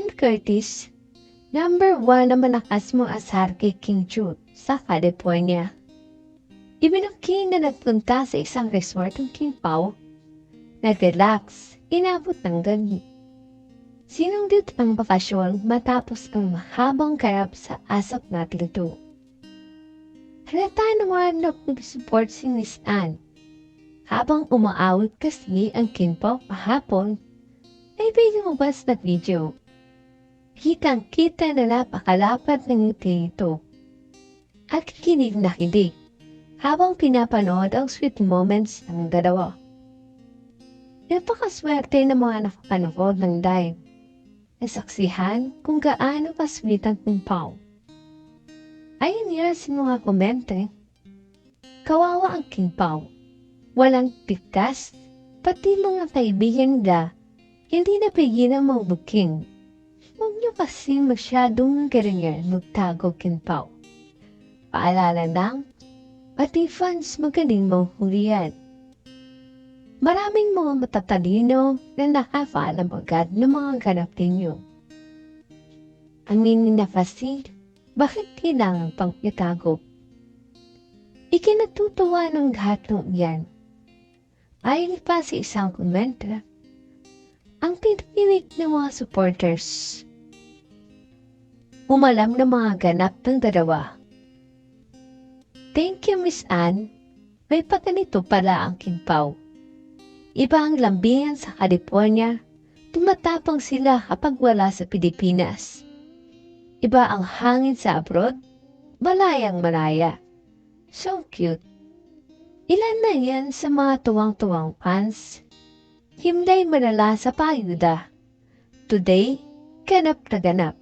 Ann Curtis, number one na malakas mong asar kay King Jude sa California. Ibinuking na nagpunta sa isang resort ng King Pao. Nag-relax, inabot ng gabi. Sinungdit ang bakasyon matapos ang mahabang karap sa asap na tildo. Halata naman na pag-support si Miss Anne. Habang umaawit kasi ang Kinpao kahapon, ay lumabas na video. Kitang-kita na napakalapat ng ngiti ito. At kinig na kinig habang pinapanood ang sweet moments ng dalawa. Napakaswerte ng mga nakapanood ng dive. Nasaksihan kung gaano ka-sweet ang Kinpao. Ayon nga sa mga komente, kawawa ang King Pao. Walang pigtas, pati mga kaibigan niya, hindi na pigilan niyo kasi masyadong ganyan magtago King Pao. Paalala lang, pati fans magaling manghulihan. Maraming mga matatalino na nakafaalam agad ng mga ganap ninyo. Ang na kasi, bakit kailangan pang itago? Ikinatutuwa ng lahat ng iyan. Ayon pa sa isang komenta, ang pinipinig ng mga supporters. Umalam ng mga ganap ng dalawa. Thank you, Miss Anne. May paganito pala ang Kinpao. Iba ang lambingan sa California. Tumatapang sila kapag wala sa Pilipinas. Iba ang hangin sa abroad, malayang malaya. So cute. Ilan na yan sa mga tuwang-tuwang fans. Himlay malala sa payuda. Today, ganap na ganap.